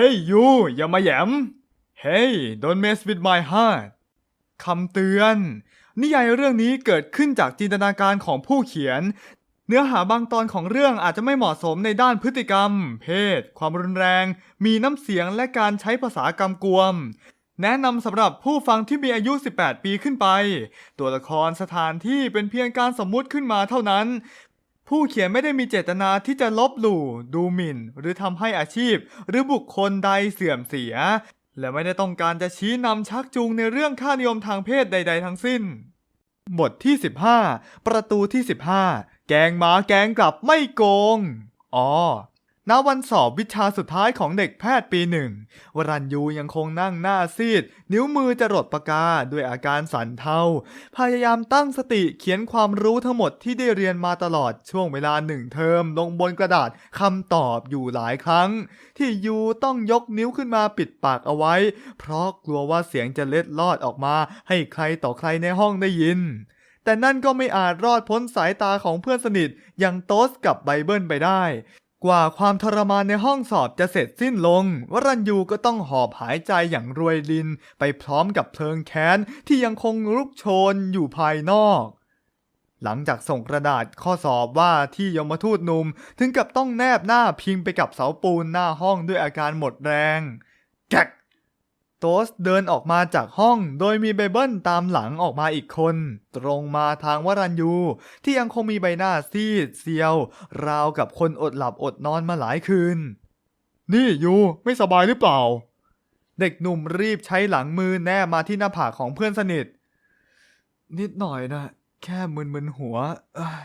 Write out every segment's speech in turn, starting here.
Hey you อย่ามาแยม Hey don't mess with my heart คำเตือน นิยายเรื่องนี้เกิดขึ้นจากจินตนาการของผู้เขียน เนื้อหาบางตอนของเรื่องอาจจะไม่เหมาะสมในด้านพฤติกรรม เพศ ความรุนแรง มีน้ำเสียงและการใช้ภาษากำกวม แนะนำสำหรับผู้ฟังที่มีอายุ 18 ปีขึ้นไป ตัวละครสถานที่เป็นเพียงการสมมุติขึ้นมาเท่านั้น ผู้เขียนไม่ได้มีเจตนาที่จะลบหลู่ ดูหมิ่น หรือทำให้อาชีพ หรือบุคคลใดเสื่อมเสีย และไม่ได้ต้องการจะชี้นำชักจูงในเรื่องค่านิยมทางเพศใด ๆ ทั้งสิ้น บทที่ 15 ประตูที่ 15 แกงหมาแกงกลับไม่โกง อ๋อ ณวันสอบวิชาสุดท้ายของเด็กแพทย์ปีหนึ่ง วรัญยูยังคงนั่งหน้าซีด นิ้วมือจะรดปากกาด้วยอาการสั่นเทา พยายามตั้งสติเขียนความรู้ทั้งหมดที่ได้เรียนมาตลอดช่วงเวลาหนึ่งเทอม ลงบนกระดาษคำตอบอยู่หลายครั้ง ที่ยูต้องยกนิ้วขึ้นมาปิดปากเอาไว้ เพราะกลัวว่าเสียงจะเล็ดลอดออกมา ให้ใครต่อใครในห้องได้ยินแต่นั่นก็ไม่อาจรอดพ้นสายตาของเพื่อนสนิทอย่างโตสกับไบเบิลไปได้ กว่าความทรมานในห้องสอบจะเสร็จสิ้นลง วรัญยูก็ต้องหอบหายใจอย่างรวยลิน ไปพร้อมกับเพลิงแค้นที่ยังคงลุกโชนอยู่ภายนอก หลังจากส่งกระดาษข้อสอบว่าที่ยมทูตหนุ่มถึงกับต้องแนบหน้าพิงไปกับเสาปูนหน้าห้องด้วยอาการหมดแรง แกก ตสเดินออกมาจากห้อง โดยมีไบเบิลตามหลังออกมาอีกคน ตรงมาทางวรัญยู ที่ยังคงมีใบหน้าซีดเซียว ราวกับคนอดหลับอดนอนมาหลายคืน นี่ยูไม่สบายหรือเปล่า เด็กหนุ่มรีบใช้หลังมือแนบมาที่หน้าผากของเพื่อนสนิท นิดหน่อยนะ แค่มึนๆหัวเอ้ย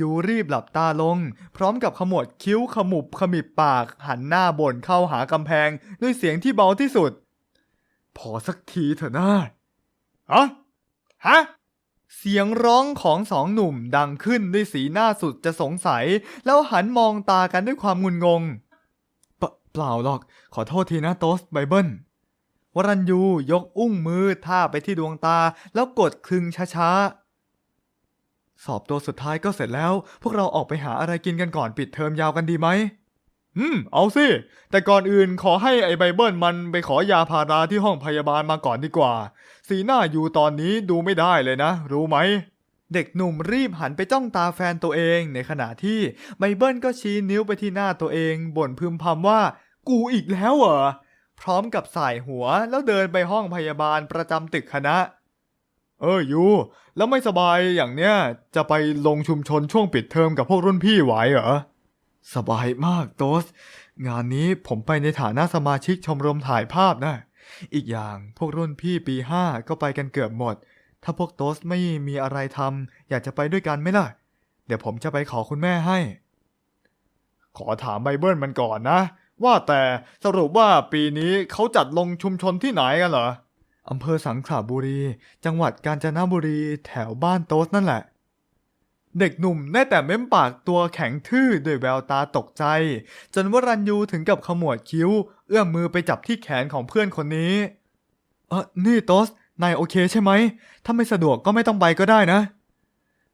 ยูรีบหลับตาลง พร้อมกับขมวดคิ้วขมุบขมิบปาก หันหน้าบ่นเข้าหากำแพง ด้วยเสียงที่เบาที่สุด พอสักทีเถอะนะฮะฮะเสียงร้องของสองหนุ่มดังขึ้นด้วยสีหน้าสุดจะสงสัย แล้วหันมองตากันด้วยความงุนงงเปเปล่าหรอก ขอโทษทีนะโตสไบเบิลวรัญยูยกอุ้งมือท่าไปที่ดวงตาแล้วกดคลึงช้าๆ สอบตัวสุดท้ายก็เสร็จแล้ว พวกเราออกไปหาอะไรกินกันก่อนปิดเทอมยาวกันดีไหม อืม เอาสิ แต่ก่อนอื่นขอให้ไอ้ไบเบิลมันไปขอยาพาราที่ห้องพยาบาลมาก่อนดีกว่า สีหน้าอยู่ตอนนี้ดูไม่ได้เลยนะ รู้ไหม เด็กหนุ่มรีบหันไปจ้องตาแฟนตัวเอง ในขณะที่ไบเบิลก็ชี้นิ้วไปที่หน้าตัวเองบ่นพึมพำว่า กูอีกแล้วเหรอ พร้อมกับสายหัวแล้วเดินไปห้องพยาบาลประจำตึกคณะ เออยูแล้วไม่สบายอย่างเนี้ยจะไปลงชุมชนช่วงปิดเทอมกับพวกรุ่นพี่ไหวเหรอ สบายมากโตส งานนี้ผมไปในฐานะสมาชิกชมรมถ่ายภาพนะ อีกอย่างพวกรุ่นพี่ปีห้าก็ไปกันเกือบหมด ถ้าพวกโตสไม่มีอะไรทำอยากจะไปด้วยกันไหมล่ะ เดี๋ยวผมจะไปขอคุณแม่ให้ ขอถามไบเบิลมันก่อนนะ ว่าแต่สรุปว่าปีนี้เขาจัดลงชุมชนที่ไหนกันเหรอ อำเภอสังขละบุรี จังหวัดกาญจนบุรีแถวบ้านโต๊สนั่นแหละ เด็กหนุ่มได้แต่เม้มปากตัวแข็งทื่อด้วยแววตาตกใจ จนวรัญยูถึงกับขมวดคิ้ว เอื้อมมือไปจับที่แขนของเพื่อนคนนี้ เออนี่โตสนายโอเคใช่ไหม ถ้าไม่สะดวกก็ไม่ต้องไปก็ได้นะ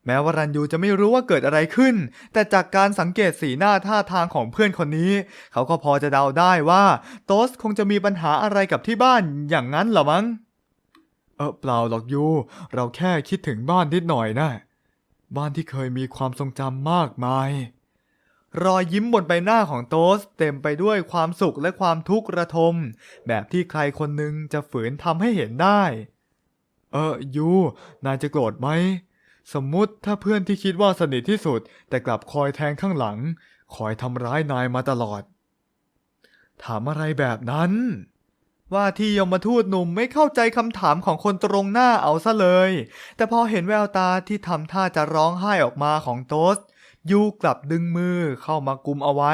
แม้วรัญยูจะไม่รู้ว่าเกิดอะไรขึ้น แต่จากการสังเกตสีหน้าท่าทางของเพื่อนคนนี้ เขาก็พอจะเดาได้ว่าโตสคงจะมีปัญหาอะไรกับที่บ้านอย่างนั้นหรอมั้ง เออเปล่าหรอกยู เราแค่คิดถึงบ้านนิดหน่อยนะ บ้านที่เคยมีความทรงจำมากมาย รอยยิ้มบนใบหน้าของโตสเต็มไปด้วยความสุขและความทุกข์ระทม แบบที่ใครคนหนึ่งจะฝืนทำให้เห็นได้ เออยู นายจะโกรธไหม สมมุติถ้าเพื่อนที่คิดว่าสนิทที่สุด แต่กลับคอยแทงข้างหลัง คอยทำร้ายนายมาตลอด ถามอะไรแบบนั้น ว่าที่ยมทูตหนุ่มไม่เข้าใจคำถามของคนตรงหน้าเอาซะเลย แต่พอเห็นแววตาที่ทำท่าจะร้องไห้ออกมาของโตสยูกลับดึงมือเข้ามากุมเอาไว้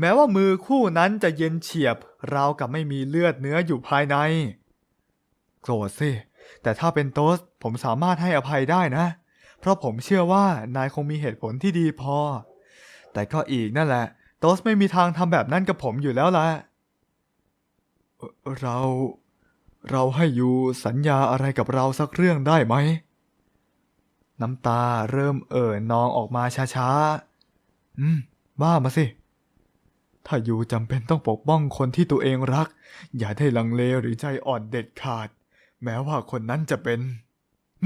แม้ว่ามือคู่นั้นจะเย็นเฉียบ ราวกับไม่มีเลือดเนื้ออยู่ภายใน โกรธสิ แต่ถ้าเป็นโตสผมสามารถให้อภัยได้นะ เพราะผมเชื่อว่านายคงมีเหตุผลที่ดีพอ แต่ก็อีกนั่นแหละ โตสไม่มีทางทำแบบนั้นกับผมอยู่แล้วล่ะเอ่อเรา เราให้ยูสัญญาอะไรกับเราสักเรื่องได้ไหม น้ำตาเริ่มเอ่อนองออกมาช้าๆ อืม บ้ามาสิถ้ายูจำเป็นต้องปกป้องคนที่ตัวเองรัก อย่าได้ลังเลหรือใจอ่อนเด็ดขาด แม้ว่าคนนั้นจะเป็น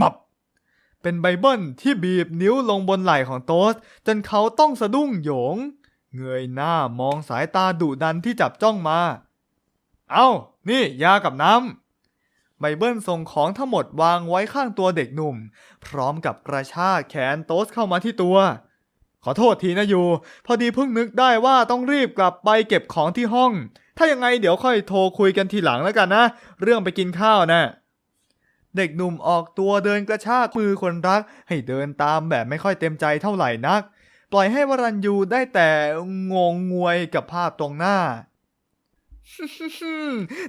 มับ เป็นไบเบิลที่บีบนิ้วลงบนไหล่ของโต๊สจนเขาต้องสะดุ้งโหยง เงยหน้ามองสายตาดุดันที่จับจ้องมา เอา้า นี่ยากับน้ำไบเบิลส่งของทั้งหมดวางไว้ข้างตัวเด็กหนุ่ม พร้อมกับกระชากแขนโต๊สเข้ามาที่ตัว ขอโทษทีนะยูพอดีเพิ่งนึกได้ว่าต้องรีบกลับไปเก็บของที่ห้อง ถ้ายังไงเดี๋ยวค่อยโทรคุยกันทีหลังแล้วกันนะ เรื่องไปกินข้าวน่ะ เด็กหนุ่มออกตัวเดินกระชากมือคนรัก ให้เดินตามแบบไม่ค่อยเต็มใจเท่าไหร่นัก ปล่อยให้วรัญยูได้แต่งงงวยกับภาพตรงหน้า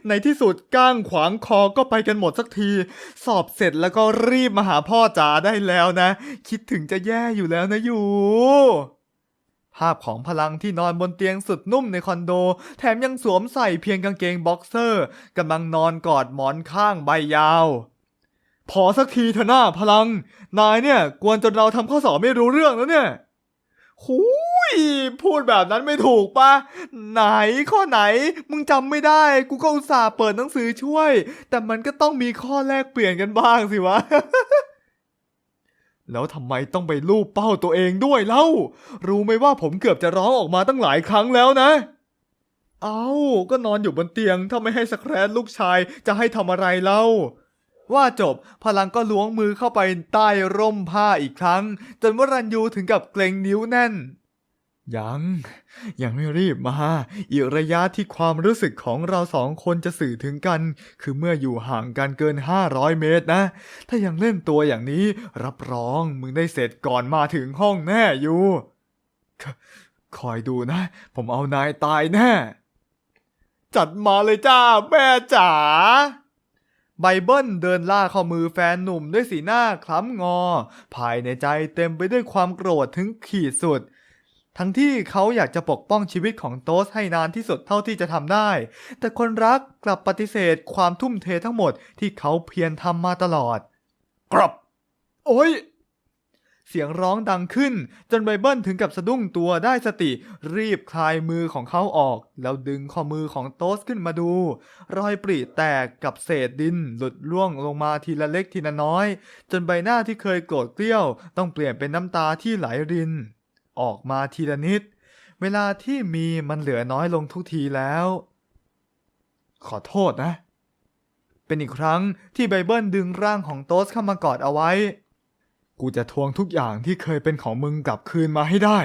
ในที่สุดก้างขวางคอก็ไปกันหมดสักที สอบเสร็จแล้วก็รีบมาหาพ่อจ๋าได้แล้วนะ คิดถึงจะแย่อยู่แล้วนะยูภาพของพลังที่นอนบนเตียงสุดนุ่มในคอนโด แถมยังสวมใส่เพียงกางเกงบ็อกเซอร์กำลังนอนกอดหมอนข้างใบยาว พอสักทีเถอะหน้าพลัง นายเนี่ย กวนจนเราทำข้อสอบไม่รู้เรื่องแล้วเนี่ยหูยพูดแบบนั้นไม่ถูกปะไหนข้อไหน มึงจำไม่ได้ กูก็อุตส่าห์เปิดหนังสือช่วย แต่มันก็ต้องมีข้อแลกเปลี่ยนกันบ้างสิวะ แล้วทำไมต้องไปลูบเป้าตัวเองด้วยเล่า รู้ไหมว่าผมเกือบจะร้องออกมาตั้งหลายครั้งแล้วนะ เอา้า ก็นอนอยู่บนเตียงถ้าไม่ให้สแครนลูกชายจะให้ทำอะไรเล่า ว่าจบพลังก็ล้วงมือเข้าไปใต้ร่มผ้าอีกครั้ง จนวรัญยูถึงกับเกรงนิ้วแน่น ยัง ยังไม่รีบมาอีกระยะที่ความรู้สึกของเราสองคนจะสื่อถึงกัน คือเมื่ออยู่ห่างกันเกิน 500 เมตรนะ ถ้ายังเล่นตัวอย่างนี้ รับรองมึงได้เสร็จก่อนมาถึงห้องแน่อยู่คคอยดูนะ ผมเอานายตายแน่ จัดมาเลยจ้าแม่จ๋า ไบเบิลเดินล่าข้อมือแฟนหนุ่มด้วยสีหน้าคล้ำงอ ภายในใจเต็มไปด้วยความโกรธถึงขีดสุด ทั้งที่เขาอยากจะปกป้องชีวิตของโตสให้นานที่สุดเท่าที่จะทำได้ แต่คนรักกลับปฏิเสธความทุ่มเททั้งหมดที่เขาเพียรทำมาตลอด กรับ โอ้ย เสียงร้องดังขึ้น จนไบเบิลถึงกับสะดุ้งตัวได้สติ รีบคลายมือของเขาออก แล้วดึงข้อมือของโตสขึ้นมาดู รอยปริแตกกับเศษดินหลุดร่วงลงมาทีละเล็กทีละน้อย จนใบหน้าที่เคยโกรธเกลี้ยว ต้องเปลี่ยนเป็นน้ำตาที่ไหลริน ออกมาทีละนิด เวลาที่มีมันเหลือน้อยลงทุกทีแล้ว ขอโทษนะเป็นอีกครั้งที่ไบเบิลดึงร่างของโตสเข้ามากอดเอาไว้ กูจะทวงทุกอย่างที่เคยเป็นของมึงกลับคืนมาให้ได้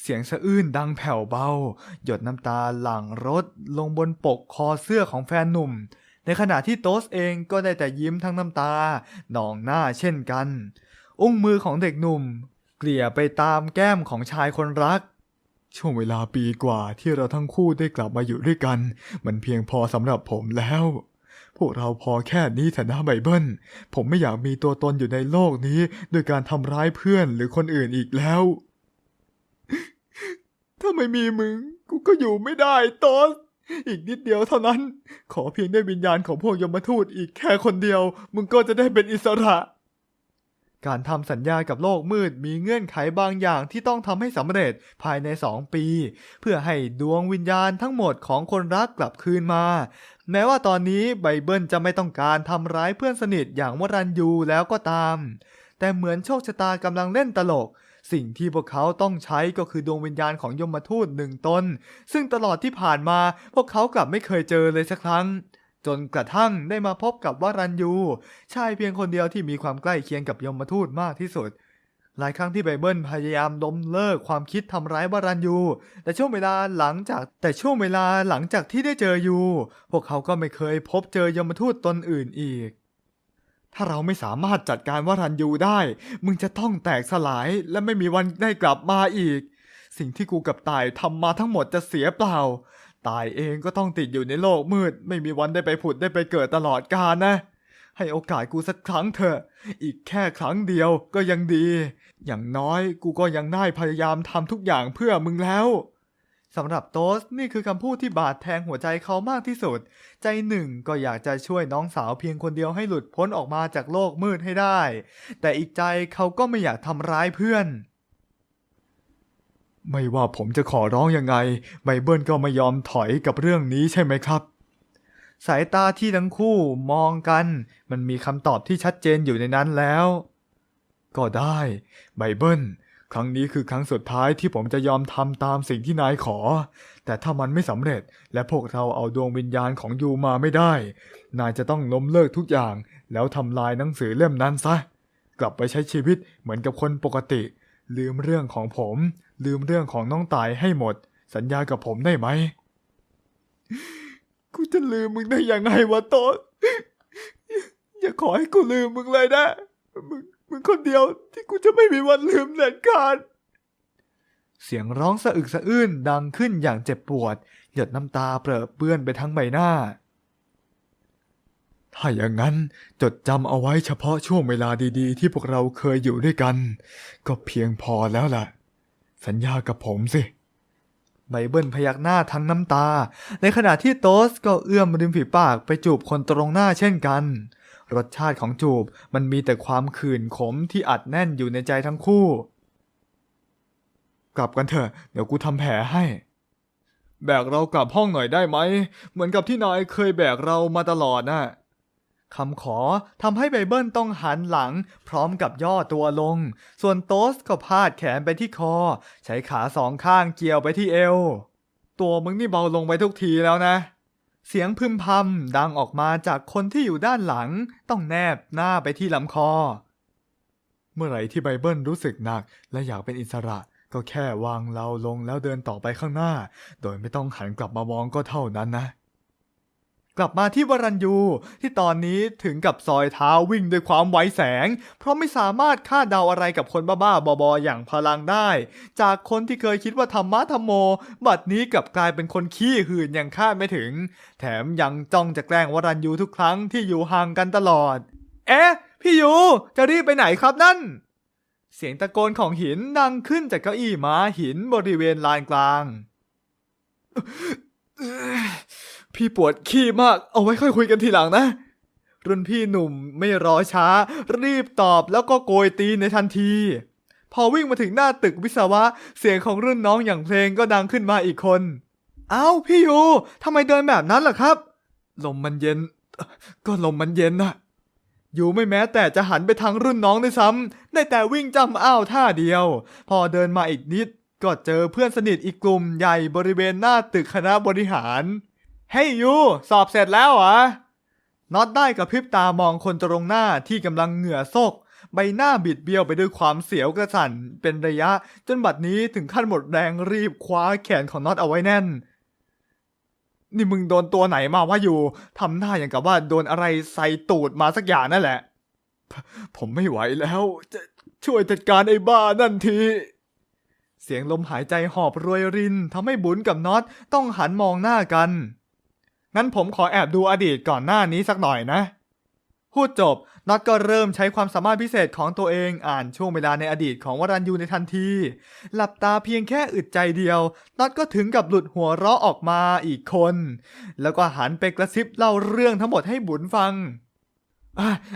เสียงสะอื้นดังแผ่วเบา หยดน้ำตาหลั่งรถลงบนปกคอเสื้อของแฟนหนุ่ม ในขณะที่โตสเองก็ได้แต่ยิ้มทั้งน้ำตา หนองหน้าเช่นกัน อุ้งมือของเด็กหนุ่ม เกลี่ยไปตามแก้มของชายคนรักช่วงเวลาปีกว่าที่เราทั้งคู่ได้กลับมาอยู่ด้วยกัน มันเพียงพอสำหรับผมแล้ว พวกเราพอแค่นี้เถอะนะไบเบิลผมไม่อยากมีตัวตนอยู่ในโลกนี้ด้วยการทำร้ายเพื่อนหรือคนอื่นอีกแล้ว ถ้าไม่มีมึง กูก็อยู่ไม่ได้ตอสอีกนิดเดียวเท่านั้น ขอเพียงได้วิญญาณของพวกยมทูตอีกแค่คนเดียว มึงก็จะได้เป็นอิสระ การทำสัญญากับโลกมืดมีเงื่อนไขบางอย่างที่ต้องทำให้สำเร็จภายในสองปี เพื่อให้ดวงวิญญาณทั้งหมดของคนรักกลับคืนมา แม้ว่าตอนนี้ไบเบิลจะไม่ต้องการทำร้ายเพื่อนสนิทอย่างวรันยูแล้วก็ตาม แต่เหมือนโชคชะตากำลังเล่นตลก สิ่งที่พวกเขาต้องใช้ก็คือดวงวิญญาณของยมทูตหนึ่งตน ซึ่งตลอดที่ผ่านมาพวกเขากลับไม่เคยเจอเลยสักครั้ง จนกระทั่งได้มาพบกับวรันยูชายเพียงคนเดียวที่มีความใกล้เคียงกับยมทูตมากที่สุด หลายครั้งที่ไบเบิลพยายามล้มเลิกความคิดทำร้ายวรันยู แต่ช่วงเวลาหลังจากแต่ช่วงเวลาหลังจากที่ได้เจอยูพวกเขาก็ไม่เคยพบเจอยมทูตตนอื่นอีก ถ้าเราไม่สามารถจัดการวรันยูได้ มึงจะต้องแตกสลายและไม่มีวันได้กลับมาอีก สิ่งที่กูกับตายทำมาทั้งหมดจะเสียเปล่า ตายเองก็ต้องติดอยู่ในโลกมืด ไม่มีวันได้ไปผุดได้ไปเกิดตลอดกาลนะ ให้โอกาสกูสักครั้งเถอะ อีกแค่ครั้งเดียวก็ยังดี อย่างน้อยกูก็ยังได้พยายามทำทุกอย่างเพื่อมึงแล้วสำหรับโตสนี่คือคำพูดที่บาดแทงหัวใจเขามากที่สุด ใจหนึ่งก็อยากจะช่วยน้องสาวเพียงคนเดียวให้หลุดพ้นออกมาจากโลกมืดให้ได้ แต่อีกใจเขาก็ไม่อยากทำร้ายเพื่อน ไม่ว่าผมจะขอร้องยังไงไบเบิลก็ไม่ยอมถอยกับเรื่องนี้ใช่ไหมครับ สายตาที่ทั้งคู่มองกัน มันมีคำตอบที่ชัดเจนอยู่ในนั้นแล้ว ก็ได้ไบเบิลครั้งนี้คือครั้งสุดท้ายที่ผมจะยอมทำตามสิ่งที่นายขอ แต่ถ้ามันไม่สำเร็จ และพวกเราเอาดวงวิญญาณของยูมาไม่ได้ นายจะต้องล้มเลิกทุกอย่าง แล้วทำลายหนังสือเล่มนั้นซะ กลับไปใช้ชีวิตเหมือนกับคนปกติ ลืมเรื่องของผม ลืมเรื่องของน้องตายให้หมด สัญญากับผมได้ไหม กูจะลืมมึงได้ยังไงวะโต๊ดอย่าขอให้กูลืมมึงเลยนะ มึงมึงคนเดียวที่กูจะไม่มีวันลืมเด็ดขาดเสียงร้องสะอึกสะอื้นดังขึ้นอย่างเจ็บปวด หยดน้ำตาเปรอะเปื้อนไปทั้งใบหน้า ถ้าอย่างนั้นจดจำเอาไว้เฉพาะช่วงเวลาดีๆ ที่พวกเราเคยอยู่ด้วยกัน ก็เพียงพอแล้วล่ะ สัญญากับผมสิ ไบเบิลพยักหน้าทั้งน้ำตา ในขณะที่โตสก็เอื้อมริมฝีปากไปจูบคนตรงหน้าเช่นกัน รสชาติของจูบมันมีแต่ความขื่นขมที่อัดแน่นอยู่ในใจทั้งคู่ กลับกันเถอะ เดี๋ยวกูทำแผลให้ แบกเรากลับห้องหน่อยได้ไหม เหมือนกับที่นายเคยแบกเรามาตลอดน่ะ คำขอทำให้ไบเบิลต้องหันหลัง พร้อมกับย่อตัวลง ส่วนโตสก็พาดแขนไปที่คอ ใช้ขาสองข้างเกี่ยวไปที่เอว ตัวมึงนี่เบาลงไปทุกทีแล้วนะ เสียงพึมพำดังออกมาจากคนที่อยู่ด้านหลัง ต้องแนบหน้าไปที่ลำคอ เมื่อไหร่ที่ไบเบิลรู้สึกหนัก และอยากเป็นอิสระ ก็แค่วางเราลงแล้วเดินต่อไปข้างหน้า โดยไม่ต้องหันกลับมามองก็เท่านั้นนะ กลับมาที่วรัญยูที่ตอนนี้ถึงกับซอยเท้าวิ่งด้วยความไวแสง เพราะไม่สามารถคาดเดาอะไรกับคนบ้าๆบอๆอย่างพลังได้ จากคนที่เคยคิดว่าธรรมะธรรมโม บัดนี้กลับกลายเป็นคนขี้หื่นอย่างคาดไม่ถึง แถมยังจ้องจะแกล้งวรัญยูทุกครั้งที่อยู่ห่างกันตลอด เอ๊ะ พี่ยูจะรีบไปไหนครับนั่น เสียงตะโกนของหินดังขึ้นจากเก้าอี้ม้าหินบริเวณลานกลาง พี่ปวดขี้มาก เอาไว้ค่อยคุยกันทีหลังนะ รุ่นพี่หนุ่มไม่รอช้า รีบตอบแล้วก็โกยตีนในทันที พอวิ่งมาถึงหน้าตึกวิศวะ เสียงของรุ่นน้องอย่างเพลงก็ดังขึ้นมาอีกคน เอ้าพี่ยูทำไมเดินแบบนั้นล่ะครับ ลมมันเย็น ก็ลมมันเย็นน่ะยูไม่แม้แต่จะหันไปทางรุ่นน้องด้วยซ้ำได้แต่วิ่งจำอ้าวท่าเดียว พอเดินมาอีกนิดก็เจอเพื่อนสนิทอีกกลุ่มใหญ่บริเวณหน้าตึกคณะบริหาร เฮ้ยยูสอบเสร็จแล้วเหรอ น็อตได้กับพริบตามองคนตรงหน้าที่กำลังเหงื่อซก ใบหน้าบิดเบี้ยวไปด้วยความเสียวกระสันเป็นระยะ จนบัดนี้ถึงขั้นหมดแรงรีบคว้าแขนของน็อตเอาไว้แน่น นี่มึงโดนตัวไหนมาวะอยู่ทำหน้าอย่างกับว่าโดนอะไรใส่ตูดมาสักอย่างนั่นแหละ ผมไม่ไหวแล้วจะช่วยจัดการไอ้บ้านั่นทีเสียงลมหายใจหอบรวยรินทำให้บุญกับน็อตต้องหันมองหน้ากัน งั้นผมขอแอบดูอดีตก่อนหน้านี้สักหน่อยนะ พูดจบน็อตก็เริ่มใช้ความสามารถพิเศษของตัวเองอ่านช่วงเวลาในอดีตของวรันยูในทันที หลับตาเพียงแค่อึดใจเดียวน็อตก็ถึงกับหลุดหัวเราะออกมาอีกคน แล้วก็หันไปกระซิบเล่าเรื่องทั้งหมดให้บุญฟัง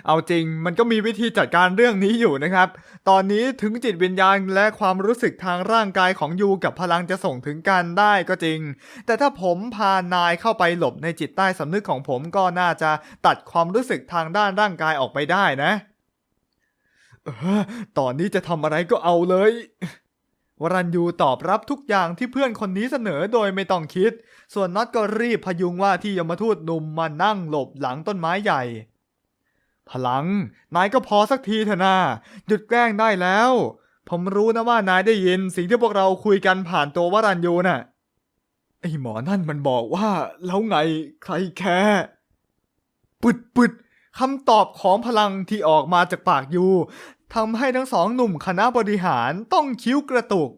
เอาจริงมันก็มีวิธีจัดการเรื่องนี้อยู่นะครับ ตอนนี้ถึงจิตวิญญาณและความรู้สึกทางร่างกายของยูกับพลังจะส่งถึงกันได้ก็จริง แต่ถ้าผมพานายเข้าไปหลบในจิตใต้สำนึกของผมก็น่าจะตัดความรู้สึกทางด้านร่างกายออกไปได้นะออตอนนี้จะทำอะไรก็เอาเลยวรันยูตอบรับทุกอย่างที่เพื่อนคนนี้เสนอโดยไม่ต้องคิด ส่วนน็อตก็รีบพยุงว่าที่ยมทูตหนุ่มมานั่งหลบหลังต้นไม้ใหญ่ พลัง นายก็พอสักทีเถอะนะหยุดแกล้งได้แล้ว ผมรู้นะว่านายได้ยินสิ่งที่พวกเราคุยกันผ่านตัววรันยูน่ะ ไอหมอนั่นมันบอกว่า แล้วไงใครแคร์ปึดปึดคำตอบของพลังที่ออกมาจากปากยูทำให้ทั้งสองหนุ่มคณะบริหารต้องคิ้วกระตุก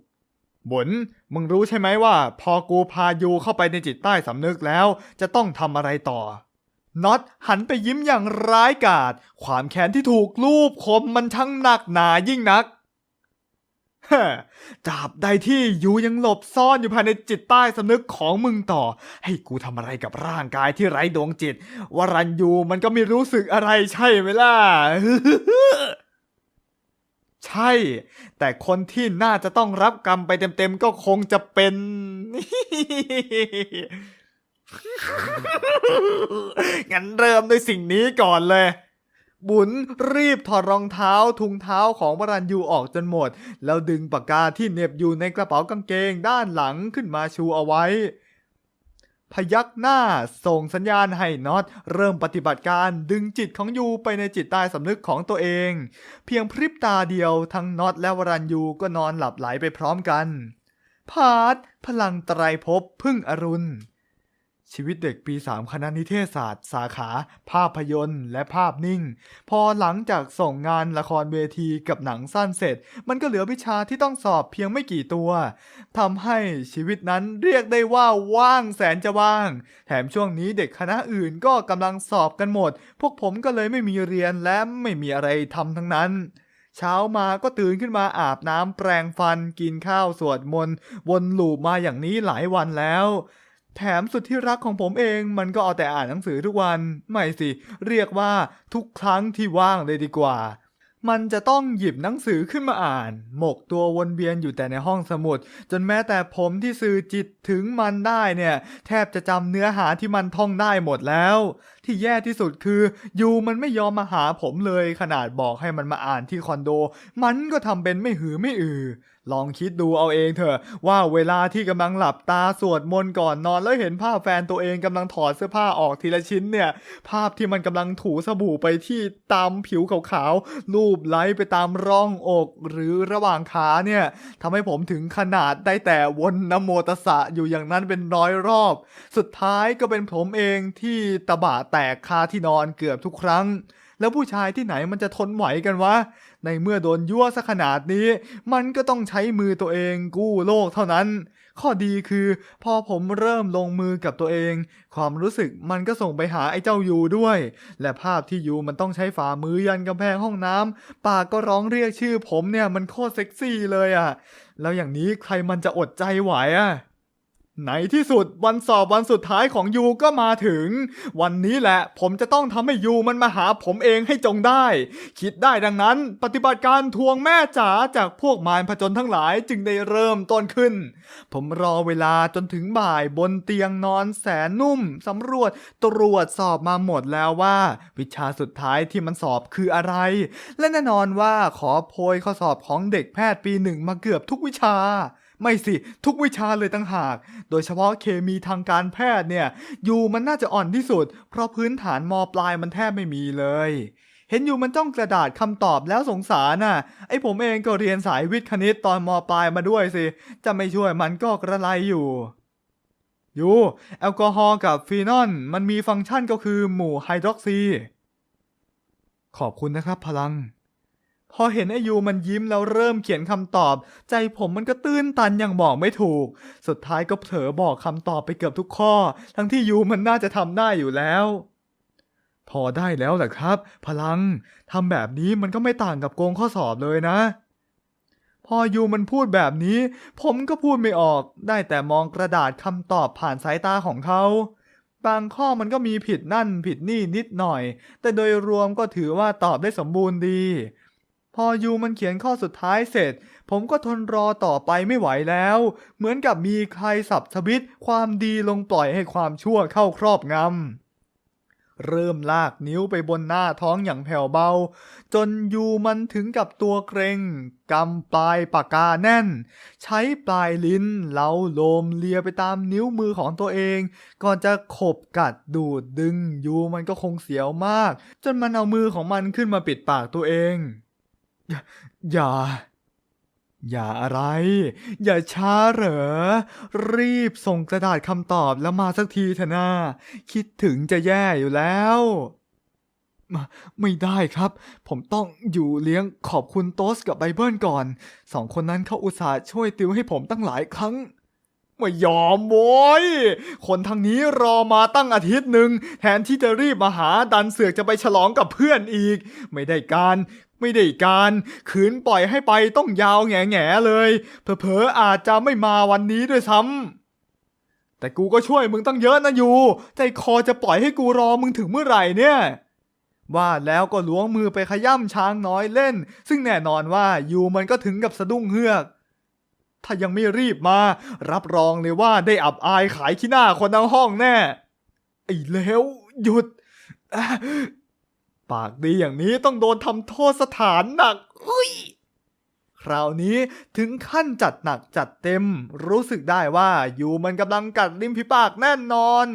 บนมึงรู้ใช่ไหมว่า พอกูพายูเข้าไปในจิตใต้สำนึกแล้ว จะต้องทำอะไรต่อ น็อตหันไปยิ้มอย่างร้ายกาจความแค้นที่ถูกลูบคมมันช่างหนักหนายิ่งนักฮ้จาบใดที่ยูยังหลบซ่อนอยู่ภายในจิตใต้สำนึกของมึงต่อ ให้กูทำอะไรกับร่างกายที่ไร้ดวงจิต วรันยูมันก็ไม่รู้สึกอะไรใช่ไหมล่ะ ใช่ แต่คนที่น่าจะต้องรับกรรมไปเต็มๆก็คงจะเป็น งั้นเริ่มด้วยสิ่งนี้ก่อนเลย บุญรีบถอดรองเท้าถุงเท้าของวรัญยูออกจนหมด แล้วดึงปากกาที่เน็บอยู่ในกระเป๋ากางเกงด้านหลังขึ้นมาชูเอาไว้ พยักหน้าส่งสัญญาณให้น็อตเริ่มปฏิบัติการดึงจิตของยูไปในจิตใต้สำนึกของตัวเอง เพียงพริบตาเดียวทั้งน็อตและวรัญยูก็นอนหลับไหลไปพร้อมกัน พาร์ทพลังไตรภพพึ่งอรุณ ชีวิตเด็กปี 3 คณะนิเทศศาสตร์ สาขา ภาพยนตร์ และภาพนิ่ง พอหลังจากส่งงานละครเวทีกับหนังสั้นเสร็จ มันก็เหลือวิชาที่ต้องสอบเพียงไม่กี่ตัวทำให้ชีวิตนั้นเรียกได้ว่าว่างแสนจะว่าง แถมช่วงนี้เด็กคณะอื่นก็กำลังสอบกันหมด พวกผมก็เลยไม่มีเรียนและไม่มีอะไรทำทั้งนั้นเช้ามาก็ตื่นขึ้นมาอาบน้ำแปรงฟันกินข้าวสวดมนต์วนลูปมาอย่างนี้หลายวันแล้ว แถมสุดที่รักของผมเองมันก็เอาแต่อ่านหนังสือทุกวัน ไม่สิ เรียกว่าทุกครั้งที่ว่างเลยดีกว่า มันจะต้องหยิบหนังสือขึ้นมาอ่าน หมกตัววนเวียนอยู่แต่ในห้องสมุด จนแม้แต่ผมที่สื่อจิตถึงมันได้เนี่ย แทบจะจำเนื้อหาที่มันท่องได้หมดแล้ว ที่แย่ที่สุดคือยูมันไม่ยอมมาหาผมเลย ขนาดบอกให้มันมาอ่านที่คอนโด มันก็ทำเป็นไม่หือไม่อือ ลองคิดดูเอาเองเถอะว่าเวลาที่กำลังหลับตาสวดมนต์ก่อนนอนแล้วเห็นภาพแฟนตัวเองกำลังถอดเสื้อผ้าออกทีละชิ้นเนี่ย ภาพที่มันกำลังถูสบู่ไปที่ตามผิวขาวๆลูบไล้ไปตามร่องอก หรือระหว่างขาเนี่ยทำให้ผมถึงขนาดได้แต่วนนโมตสสะอยู่อย่างนั้นเป็นร้อยรอบ สุดท้ายก็เป็นผมเองที่ตะบะแตกคาที่นอนเกือบทุกครั้ง แล้วผู้ชายที่ไหนมันจะทนไหวกันวะ ในเมื่อโดนยั่วซะขนาดนี้ มันก็ต้องใช้มือตัวเองกู้โลกเท่านั้น ข้อดีคือ พอผมเริ่มลงมือกับตัวเอง ความรู้สึกมันก็ส่งไปหาไอ้เจ้ายูด้วย และภาพที่ยูมันต้องใช้ฝ่ามือยันกำแพงห้องน้ำปากก็ร้องเรียกชื่อผมเนี่ยมันโคตรเซ็กซี่เลยอะ่ะ แล้วอย่างนี้ใครมันจะอดใจไหวอะ่ะ ในที่สุดวันสอบวันสุดท้ายของยูก็มาถึง วันนี้แหละผมจะต้องทำให้ยูมันมาหาผมเองให้จงได้ คิดได้ดังนั้น ปฏิบัติการทวงแม่จ๋าจากพวกมารผจญทั้งหลายจึงได้เริ่มต้นขึ้น ผมรอเวลาจนถึงบ่ายบนเตียงนอนแสนนุ่มสำรวจตรวจสอบมาหมดแล้วว่า วิชาสุดท้ายที่มันสอบคืออะไร และแน่นอนว่าขอโพยข้อสอบของเด็กแพทย์ปีหนึ่งมาเกือบทุกวิชา ไม่สิทุกวิชาเลยตั้งหาก โดยเฉพาะเคมีทางการแพทย์เนี่ยยูมันน่าจะอ่อนที่สุด เพราะพื้นฐานมปลายมันแทบไม่มีเลย เห็นอยู่มันจ้องกระดาษคำตอบแล้วสงสารน่ะ ไอผมเองก็เรียนสายวิทย์คณิตตอนมปลายมาด้วยสิ จะไม่ช่วยมันก็กระไรอยู่ยูแอลกอฮอล์กับฟีนอลมันมีฟังก์ชันก็คือหมู่ไฮดรอกซี ขอบคุณนะครับพลัง พอเห็นไอยูมันยิ้มแล้วเริ่มเขียนคำตอบ ใจผมมันก็ตื้นตันอย่างบอกไม่ถูก สุดท้ายก็เผลอบอกคำตอบไปเกือบทุกข้อ ทั้งที่ยูมันน่าจะทำได้อยู่แล้ว พอได้แล้วแหละครับ พลังทำแบบนี้มันก็ไม่ต่างกับโกงข้อสอบเลยนะ พอยูมันพูดแบบนี้ ผมก็พูดไม่ออก ได้แต่มองกระดาษคำตอบผ่านสายตาของเขาบางข้อมันก็มีผิดนั่นผิดนี่นิดหน่อย แต่โดยรวมก็ถือว่าตอบได้สมบูรณ์ดี พอยูมันเขียนข้อสุดท้ายเสร็จ ผมก็ทนรอต่อไปไม่ไหวแล้ว เหมือนกับมีใครสับสวิตความดีลงปล่อยให้ความชั่วเข้าครอบงำ เริ่มลากนิ้วไปบนหน้าท้องอย่างแผ่วเบา จนยูมันถึงกับตัวเกรงกำปลายปากกาแน่น ใช้ปลายลิ้นเล้าโลมเลียไปตามนิ้วมือของตัวเอง ก่อนจะขบกัดดูดดึงยูมันก็คงเสียวมาก จนมันเอามือของมันขึ้นมาปิดปากตัวเอง อย่า อย่าอย่าอะไร อย่าช้าเหรอ รีบส่งกระดาษคำตอบแล้วมาสักทีเถอะนะคิดถึงจะแย่อยู่แล้วมาไม่ได้ครับ ผมต้องอยู่เลี้ยงขอบคุณโตสกับไบเบิลก่อน สองคนนั้นเขาอุตส่าห์ช่วยติวให้ผมตั้งหลายครั้ง ไม่ยอมโว้ย คนทางนี้รอมาตั้งอาทิตย์หนึ่ง แทนที่จะรีบมาหาดันเสือกจะไปฉลองกับเพื่อนอีก ไม่ได้การไม่ได้การขืนปล่อยให้ไปต้องยาวแง่แง่ๆเลยเผลอๆอาจจะไม่มาวันนี้ด้วยซ้ำแต่กูก็ช่วยมึงตั้งเยอะนะยูใจคอจะปล่อยให้กูรอมึงถึงเมื่อไหร่เนี่ยว่าแล้วก็ล้วงมือไปขย่ำช้างน้อยเล่น ซึ่งแน่นอนว่ายูมันก็ถึงกับสะดุ้งเฮือก ถ้ายังไม่รีบมา รับรองเลยว่าได้อับอายขายขี้หน้าคนทั้งห้องแน่ไอ้เลวหยุด ปากดีอย่างนี้ต้องโดนทำโทษสถานหนักอุ้ยคราวนี้ถึงขั้นจัดหนักจัดเต็ม รู้สึกได้ว่าอยู่มันกำลังกัดริมฝีปากแน่นอน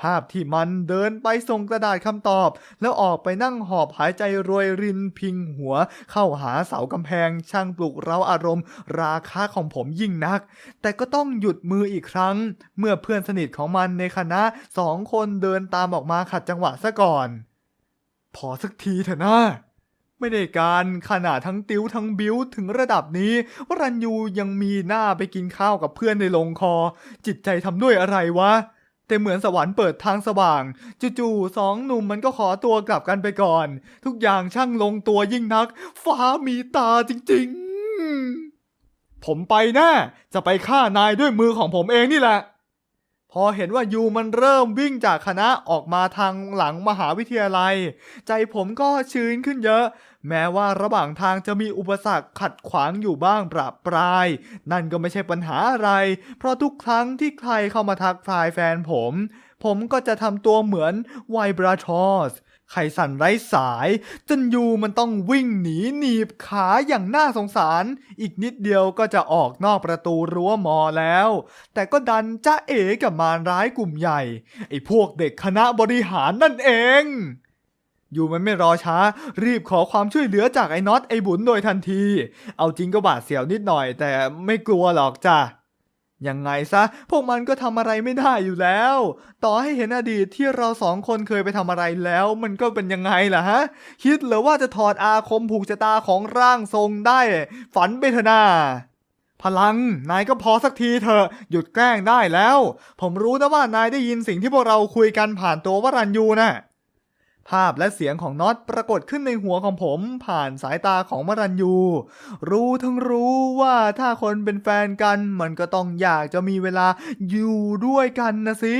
ภาพที่มันเดินไปส่งกระดาษคำตอบ แล้วออกไปนั่งหอบหายใจรวยรินพิงหัว เข้าหาเสากำแพง ช่างปลุกเราอารมณ์ ราคาของผมยิ่งนัก แต่ก็ต้องหยุดมืออีกครั้ง เมื่อเพื่อนสนิทของมันในคณะสองคนเดินตามออกมาขัดจังหวะซะก่อน พอสักทีเถอะนะไม่ได้การขนาดทั้งติ้วทั้งบิ้วถึงระดับนี้วรัญยูยังมีหน้าไปกินข้าวกับเพื่อนในลงคอ จิตใจทำด้วยอะไรวะ แต่เหมือนสวรรค์เปิดทางสว่าง จู่ๆสองหนุ่มมันก็ขอตัวกลับกันไปก่อน ทุกอย่างช่างลงตัวยิ่งนัก ฟ้ามีตาจริงๆ ผมไปแน่จะไปฆ่านายด้วยมือของผมเองนี่แหละ พอเห็นว่ายูมันเริ่มวิ่งจากคณะออกมาทางหลังมหาวิทยาลัย ใจผมก็ชื้นขึ้นเยอะ แม้ว่าระหว่างทางจะมีอุปสรรคขัดขวางอยู่บ้างประปราย นั่นก็ไม่ใช่ปัญหาอะไร เพราะทุกครั้งที่ใครเข้ามาทักทายแฟนผม ผมก็จะทำตัวเหมือนไวบราทอส ไข่สั่นไร้สายจนยูมันต้องวิ่งหนีหนีบขาอย่างน่าสงสาร อีกนิดเดียวก็จะออกนอกประตูรั้วมอแล้ว แต่ก็ดันจ้าเอ๋กับมารร้ายกลุ่มใหญ่ ไอ้พวกเด็กคณะบริหารนั่นเองยูมันไม่รอช้า รีบขอความช่วยเหลือจากไอ้น็อตไอ้บุญโดยทันที เอาจริงก็บาดเสียวนิดหน่อย แต่ไม่กลัวหรอกจ้ะ ยังไงซะ พวกมันก็ทำอะไรไม่ได้อยู่แล้ว ต่อให้เห็นอดีตที่เราสองคนเคยไปทำอะไรแล้ว มันก็เป็นยังไงล่ะฮะ คิดเหรือว่าจะถอดอาคมผูกชะตาของร่างทรงได้ ฝันไปเถอะนาพลัง นายก็พอสักทีเถอะ หยุดแกล้งได้แล้ว ผมรู้นะว่านายได้ยินสิ่งที่พวกเราคุยกันผ่านตัววรัญยูนะ่ะ ภาพและเสียงของน็อตปรากฏขึ้นในหัวของผมผ่านสายตาของมรัญยู รู้ทั้งรู้ว่าถ้าคนเป็นแฟนกัน มันก็ต้องอยากจะมีเวลาอยู่ด้วยกันนะสิ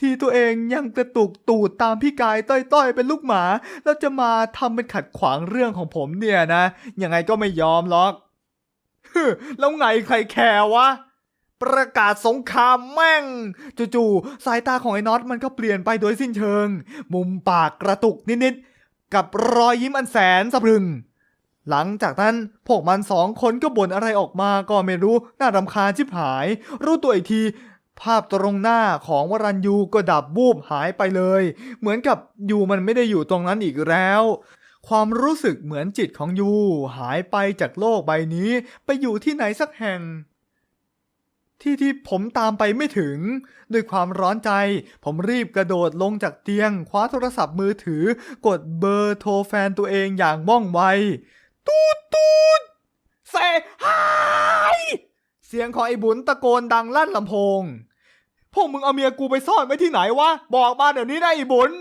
ที่ตัวเองยังกระตุกตูดตามพี่กายต้อยๆ เป็นลูกหมา แล้วจะมาทำเป็นขัดขวางเรื่องของผมเนี่ยนะ ยังไงก็ไม่ยอมหรอกแล้วไงใครแคร์วะ ประกาศสงครามแม่ง จู่ๆสายตาของไอ้น็อตมันก็เปลี่ยนไปโดยสิ้นเชิง มุมปากกระตุกนิดๆ กับรอยยิ้มอันแสนสะพรึง หลังจากนั้นพวกมันสองคนก็บ่นอะไรออกมาก็ไม่รู้ น่ารำคาญชิบหาย รู้ตัวอีกที ภาพตรงหน้าของวรัญยูก็ดับบูบหายไปเลย เหมือนกับยูมันไม่ได้อยู่ตรงนั้นอีกแล้วความรู้สึกเหมือนจิตของยูหายไปจากโลกใบนี้ ไปอยู่ที่ไหนสักแห่ง ที่ที่ผมตามไปไม่ถึง ด้วยความร้อนใจ ผมรีบกระโดดลงจากเตียง คว้าโทรศัพท์มือถือ กดเบอร์โทรแฟนตัวเองอย่างว่องไว ตูดตูดเซฮายเสียงของไอ้บุญตะโกนดังลั่นลำโพง พวกมึงเอาเมียกูไปซ่อนไว้ที่ไหนวะ บอกมาเดี๋ยวนี้นะไอ้บุญ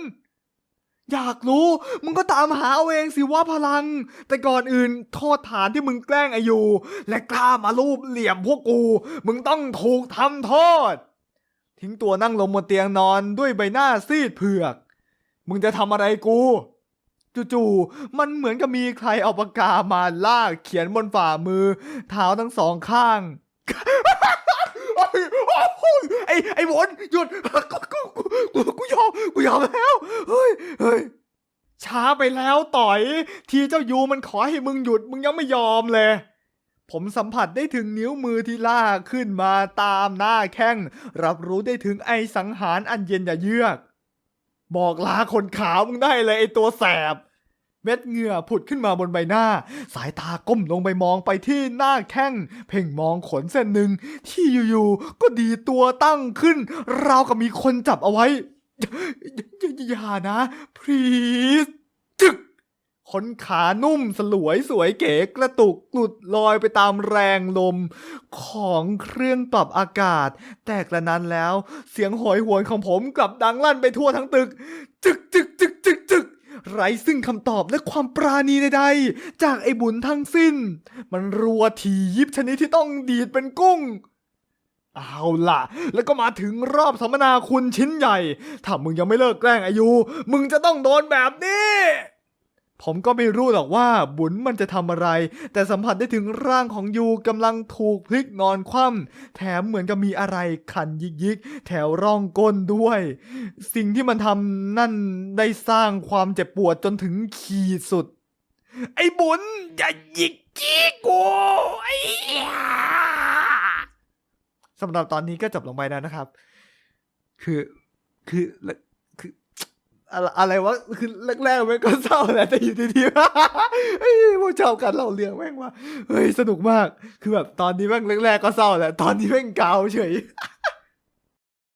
อยากรู้ มึงก็ตามหาเอาเองสิว่าพลัง แต่ก่อนอื่นโทษฐานที่มึงแกล้งอายุ และกล้ามาลูบเหลี่ยมพวกกู มึงต้องถูกทำโทษ ทิ้งตัวนั่งลงบนเตียงนอนด้วยใบหน้าซีดเผือก มึงจะทำอะไรกูจู่ๆ มันเหมือนกับมีใครเอาปากกามาลากเขียนบนฝ่ามือ เท้าทั้งสองข้าง ไอ้ไอ้บนหยุดกูกูกูกูยอมกูยอมแล้วเฮ้ยเฮ้ยช้าไปแล้วต่อย ทีเจ้ายูมันขอให้มึงหยุดมึงยังไม่ยอมเลย ผมสัมผัสได้ถึงนิ้วมือที่ลากขึ้นมาตามหน้าแข้ง รับรู้ได้ถึงไอสังหารอันเย็นอย่าเยือก บอกลาคนขาวมึงได้เลยไอตัวแสบ เม็ดเหงื่อผุดขึ้นมาบนใบหน้า สายตาก้มลงไปมองไปที่หน้าแข้ง เพ่งมองขนเส้นหนึ่งที่อยู่ๆก็ดีตัวตั้งขึ้น ราวกับมีคนจับเอาไว้ อย่าอย่าอย่านะ please จึกขนขานุ่มสลวยสวยเก๋กระตุกหลุดลอยไปตามแรงลม ของเครื่องปรับอากาศ แต่กระนั้นแล้ว เสียงหอยหวนของผมกลับดังลั่นไปทั่วทั้งตึก จึกจึกจึกจึกจึก ไร้ซึ่งคำตอบและความปราณีใดๆ จากไอ้บุญทั้งสิ้น มันรัวทียิบชนิดที่ต้องดีดเป็นกุ้ง เอาล่ะ แล้วก็มาถึงรอบสัมมนาคุณชิ้นใหญ่ ถ้ามึงยังไม่เลิกแกล้งอายุ มึงจะต้องโดนแบบนี้ ผมก็ไม่รู้หรอกว่าบุญมันจะทำอะไร แต่สัมผัสได้ถึงร่างของยูกำลังถูกพลิกนอนคว่ำแถมเหมือนกับมีอะไรคันยิกยิกแถวร่องก้นด้วย สิ่งที่มันทำนั่นได้สร้างความเจ็บปวดจนถึงขีดสุด ไอ้บุญอย่ายิกจี้กูไอ้สำหรับตอนนี้ก็จบลงไปแล้วนะครับ คือคือ อะไรอะไรวะคือแรกๆมันก็เศร้าแหละแต่อยู่ดีๆเฮ้ยพวกชอบกันเล่าเรื่องแม่งว่าเฮ้ยสนุกมาก คือแบบตอนนี้แม่งแรกๆก็เศร้าแหละตอนนี้แม่งเกาเฉย